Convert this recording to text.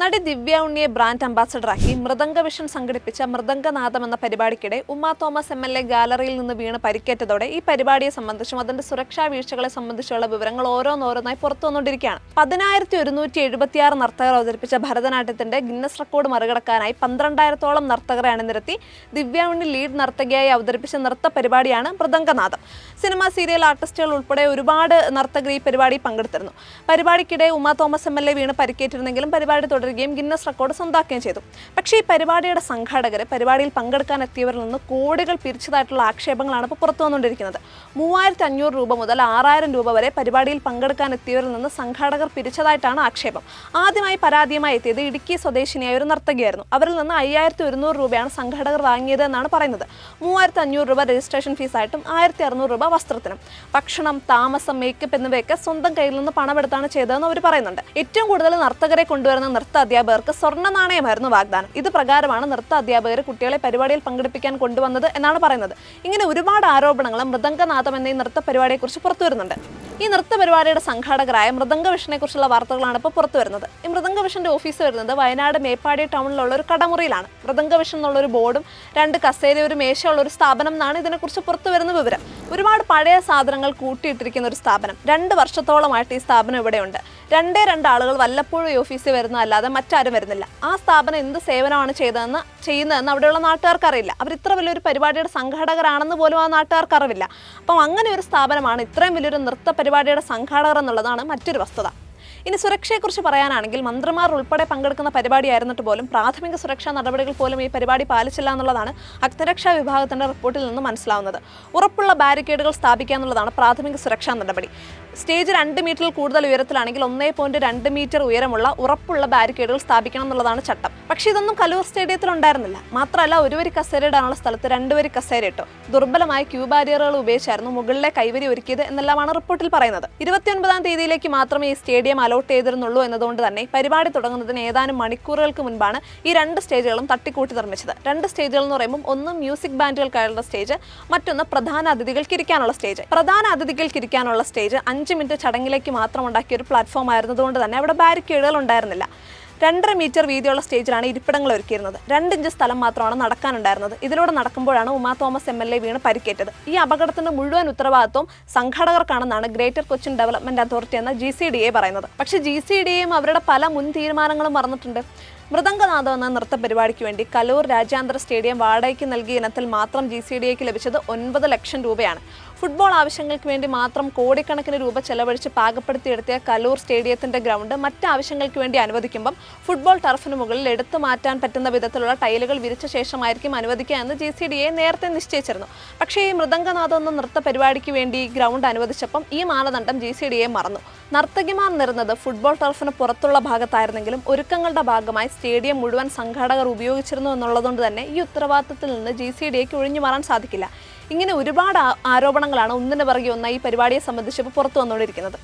നടി ദിവ്യ ഉണ്ണിയെ ബ്രാൻഡ് അംബാസഡറാക്കി മൃദംഗ വിഷൻ സംഘടിപ്പിച്ച മൃദംഗനാഥം എന്ന പരിപാടിക്കിടെ ഉമ്മ തോമസ് എം എൽ എ ഗാലറിയിൽ നിന്ന് വീണ് പരിക്കേറ്റതോടെ ഈ പരിപാടിയെ സംബന്ധിച്ചും അതിന്റെ സുരക്ഷാ വീഴ്ചകളെ സംബന്ധിച്ചുള്ള വിവരങ്ങൾ ഓരോന്നോരോന്നായി പുറത്തു വന്നുകൊണ്ടിരിക്കുകയാണ്. പതിനായിരത്തി ഒരുന്നൂറ്റി എഴുപത്തിയാറ് നർത്തകർ അവതരിപ്പിച്ച ഭരതനാട്യത്തിന്റെ ഗിന്നസ് റെക്കോർഡ് മറികടക്കാനായി പന്ത്രണ്ടായിരത്തോളം നർത്തകരെ അണിനിരത്തി ദിവ്യ ഉണ്ണി ലീഡ് നർത്തകിയായി അവതരിപ്പിച്ച നൃത്ത പരിപാടിയാണ് മൃദംഗനാഥം. സിനിമ സീരിയൽ ആർട്ടിസ്റ്റുകൾ ഉൾപ്പെടെ ഒരുപാട് നർത്തകർ ഈ പരിപാടി പങ്കെടുത്തിരുന്നു. പരിപാടിക്കിടെ ഉമ്മ തോമസ് എം എൽ എ വീണ് പരിക്കേറ്റിരുന്നെങ്കിലും പരിപാടി തുടരുകയും ഗിന്നസ് റെക്കോർഡ് സ്വന്താക്കുകയും ചെയ്തു. പക്ഷേ ഈ പരിപാടിയുടെ സംഘാടകർ പരിപാടിയിൽ പങ്കെടുക്കാൻ എത്തിയവരിൽ നിന്ന് കോടികൾ പിരിച്ചതായിട്ടുള്ള ആക്ഷേപങ്ങളാണ് ഇപ്പോൾ പുറത്തു വന്നുകൊണ്ടിരിക്കുന്നത്. മൂവായിരത്തി അഞ്ഞൂറ് രൂപ മുതൽ ആറായിരം രൂപ വരെ പരിപാടിയിൽ പങ്കെടുക്കാൻ എത്തിയവരിൽ നിന്ന് സംഘാടകർ പിരിച്ചതായിട്ടാണ് ആക്ഷേപം. ആദ്യമായി പരാതിയുമായി എത്തിയത് ഇടുക്കി സ്വദേശിനിയായ ഒരു നർത്തകിയായിരുന്നു. അവരിൽ നിന്ന് അയ്യായിരത്തി ഒരുന്നൂറ് രൂപയാണ് സംഘാടകർ വാങ്ങിയത് എന്നാണ് പറയുന്നത്. മൂവായിരത്തി അഞ്ഞൂറ് രൂപ രജിസ്ട്രേഷൻ ഫീസായിട്ടും ആയിരത്തി അറുന്നൂറ് രൂപ വസ്ത്രത്തിനും. ഭക്ഷണം താമസം മേക്കപ്പ് എന്നിവയൊക്കെ സ്വന്തം കയ്യിൽ നിന്ന് പണമെടുത്താണ് ചെയ്തതെന്ന് അവർ പറയുന്നുണ്ട്. ഏറ്റവും കൂടുതൽ നർത്തകരെ കൊണ്ടുവരുന്ന നൃത്ത അധ്യാപകർക്ക് സ്വർണ നാണയമായിരുന്നു വാഗ്ദാനം. ഇത് പ്രകാരമാണ് നൃത്ത അധ്യാപകർ കുട്ടികളെ പരിപാടിയിൽ പങ്കെടുപ്പിക്കാൻ കൊണ്ടുവന്നത് എന്നാണ് പറയുന്നത്. ഇങ്ങനെ ഒരുപാട് ആരോപണങ്ങൾ മൃദംഗനാഥം എന്ന ഈ നൃത്ത പരിപാടിയെക്കുറിച്ച് പുറത്തു വരുന്നുണ്ട്. ഈ നൃത്ത പരിപാടിയുടെ സംഘാടകരായ മൃദംഗ വിഷനെ കുറിച്ചുള്ള വാർത്തകളാണ് ഇപ്പോൾ പുറത്തു വരുന്നത്. ഈ മൃദംഗ വിഷന്റെ ഓഫീസ് വരുന്നത് വയനാട് മേപ്പാടി ടൗണിലുള്ള ഒരു കടമുറിയിലാണ്. മൃദംഗ വിഷൻ എന്നുള്ള ഒരു ബോർഡും രണ്ട് കസേര ഒരു മേശയുള്ള ഒരു സ്ഥാപനം എന്നാണ് ഇതിനെക്കുറിച്ച് പുറത്തു വരുന്ന വിവരം. ഒരുപാട് പഴയ സാധനങ്ങൾ കൂട്ടിയിട്ടിരിക്കുന്ന ഒരു സ്ഥാപനം. രണ്ട് വർഷത്തോളമായിട്ട് ഈ സ്ഥാപനം ഇവിടെയുണ്ട്. രണ്ടേ രണ്ട് ആളുകൾ വല്ലപ്പോഴും ഈ ഓഫീസിൽ വരുന്നതല്ലാതെ മറ്റാരും വരുന്നില്ല. ആ സ്ഥാപനം എന്ത് സേവനമാണ് ചെയ്തതെന്ന് ചെയ്യുന്നതെന്ന് അവിടെയുള്ള നാട്ടുകാർക്ക് അറിയില്ല അവർ ഇത്ര വലിയൊരു പരിപാടിയുടെ സംഘാടകരാണെന്ന് പോലും ആ നാട്ടുകാർക്ക് അറിവില്ല അപ്പം അങ്ങനെ ഒരു സ്ഥാപനമാണ് ഇത്രയും വലിയൊരു നൃത്ത പരിപാടിയുടെ സംഘാടകർ എന്നുള്ളതാണ് മറ്റൊരു വസ്തുത. ഇനി സുരക്ഷയെക്കുറിച്ച് പറയാനാണെങ്കിൽ മന്ത്രിമാർ ഉൾപ്പെടെ പങ്കെടുക്കുന്ന പരിപാടിയായിരുന്നിട്ട് പോലും പ്രാഥമിക സുരക്ഷാ നടപടികൾ പോലും ഈ പരിപാടി പാലിച്ചില്ല എന്നുള്ളതാണ് അഗ്നിരക്ഷാ വിഭാഗത്തിന്റെ റിപ്പോർട്ടിൽ നിന്ന് മനസ്സിലാവുന്നത്. ഉറപ്പുള്ള ബാരിക്കേഡുകൾ സ്ഥാപിക്കുക എന്നുള്ളതാണ് പ്രാഥമിക സുരക്ഷാ നടപടി. സ്റ്റേജ് രണ്ട് മീറ്ററിൽ കൂടുതൽ ഉയരത്തിലാണെങ്കിൽ ഒന്നേ പോയിന്റ് രണ്ട് മീറ്റർ ഉയരമുള്ള ഉറപ്പുള്ള ബാരിക്കേഡുകൾ സ്ഥാപിക്കണം എന്നുള്ളതാണ് ചട്ടം. പക്ഷേ ഇതൊന്നും കലൂർ സ്റ്റേഡിയത്തിൽ ഉണ്ടായിരുന്നില്ല. മാത്രമല്ല ഒരു വരി കസേര ഇടാനുള്ള സ്ഥലത്ത് രണ്ടുപേരി കസേര ഇട്ടു. ദുർബലമായ ക്യൂ ബാരിയറുകൾ ഉപയോഗിച്ചായിരുന്നു മുകളിലെ കൈവരി ഒരുക്കിയത് എന്നെല്ലാമാണ് റിപ്പോർട്ടിൽ പറയുന്നത്. ഇരുപത്തിയൊൻപതാം തീയതിയിലേക്ക് മാത്രമേ ഈ സ്റ്റേഡിയം അലോട്ട് ചെയ്തിരുന്നുള്ളൂ എന്നതുകൊണ്ട് തന്നെ പരിപാടി തുടങ്ങുന്നതിന് ഏതാനും മണിക്കൂറുകൾക്ക് മുൻപാണ് ഈ രണ്ട് സ്റ്റേജുകളും തട്ടിക്കൂട്ടി നിർമ്മിച്ചത്. രണ്ട് സ്റ്റേജുകൾ എന്ന് പറയുമ്പോൾ ഒന്ന് മ്യൂസിക് ബാൻഡുകൾക്കായുള്ള സ്റ്റേജ് മറ്റൊന്ന് പ്രധാന അതിഥികൾക്ക് ഇരിക്കാനുള്ള സ്റ്റേജ് പ്രധാന അതിഥികൾക്ക് ഇരിക്കാനുള്ള സ്റ്റേജ് അഞ്ച് മിനിറ്റ് ചടങ്ങിലേക്ക് മാത്രം ഉണ്ടാക്കിയ ഒരു പ്ലാറ്റ്ഫോം ആയിരുന്നതുകൊണ്ട് തന്നെ അവിടെ ബാരിക്കേഡുകൾ ഉണ്ടായിരുന്നില്ല. രണ്ടര മീറ്റർ വീതിയുള്ള സ്റ്റേജിലാണ് ഇരിപ്പിടങ്ങൾ ഒരുക്കിയിരുന്നത്. രണ്ട് ഇഞ്ച് സ്ഥലം മാത്രമാണ് നടക്കാനുണ്ടായിരുന്നത്. ഇതിലൂടെ നടക്കുമ്പോഴാണ് Uma Thomas M L A വീണ് പരിക്കേറ്റത്. ഈ അപകടത്തിന്റെ മുഴുവൻ ഉത്തരവാദിത്വം സംഘാടകർക്കാണെന്നാണ് ഗ്രേറ്റർ കൊച്ചിൻ ഡെവലപ്മെന്റ് അതോറിറ്റി എന്ന ജി സി ഡി എ പറയുന്നത്. പക്ഷേ ജി സി ഡി എയും അവരുടെ പല മുൻ തീരുമാനങ്ങളും മറന്നിട്ടുണ്ട്. മൃദംഗനാഥം എന്ന നൃത്ത പരിപാടിക്ക് വേണ്ടി കലൂർ രാജ്യാന്തര സ്റ്റേഡിയം വാടകയ്ക്ക് നൽകിയ ഇനത്തിൽ മാത്രം ജി സി ഡി എക്ക് ലഭിച്ചത് ഒൻപത് ലക്ഷം രൂപയാണ്. ഫുട്ബോൾ ആവശ്യങ്ങൾക്ക് വേണ്ടി മാത്രം കോടിക്കണക്കിന് രൂപ ചെലവഴിച്ച് പാകപ്പെടുത്തിയെടുത്തിയ കലൂർ സ്റ്റേഡിയത്തിന്റെ ഗ്രൗണ്ട് മറ്റ് ആവശ്യങ്ങൾക്ക് വേണ്ടി അനുവദിക്കുമ്പം ഫുട്ബോൾ ടർഫിന് മുകളിൽ എടുത്തു മാറ്റാൻ പറ്റുന്ന വിധത്തിലുള്ള ടൈലുകൾ വിരിച്ച ശേഷമായിരിക്കും അനുവദിക്കുക എന്ന് ജി സി ഡി എ നേരത്തെ നിശ്ചയിച്ചിരുന്നു. പക്ഷേ ഈ മൃദംഗനാഥം എന്ന നൃത്ത പരിപാടിക്ക് വേണ്ടി ഗ്രൗണ്ട് അനുവദിച്ചപ്പം ഈ മാനദണ്ഡം ജി സി ഡി എ മറന്നു. നർത്തകിമാർ നിരുന്നത് ഫുട്ബോൾ ടർഫിന് പുറത്തുള്ള ഭാഗത്തായിരുന്നെങ്കിലും ഒരുക്കങ്ങളുടെ ഭാഗമായി സ്റ്റേഡിയം മുഴുവൻ സംഘാടകർ ഉപയോഗിച്ചിരുന്നു എന്നുള്ളതുകൊണ്ട് തന്നെ ഈ ഉത്തരവാദിത്തത്തിൽ നിന്ന് ജി സി ഡി എക്ക് ഒഴിഞ്ഞു മാറാൻ സാധിക്കില്ല. ഇങ്ങനെ ഒരുപാട് ആരോപണങ്ങളാണ് ഒന്നിനു പിറകെ ഒന്നായി ഈ പരിപാടിയെ സംബന്ധിച്ച് ഇപ്പോൾ പുറത്തു വന്നുകൊണ്ടിരിക്കുന്നത്.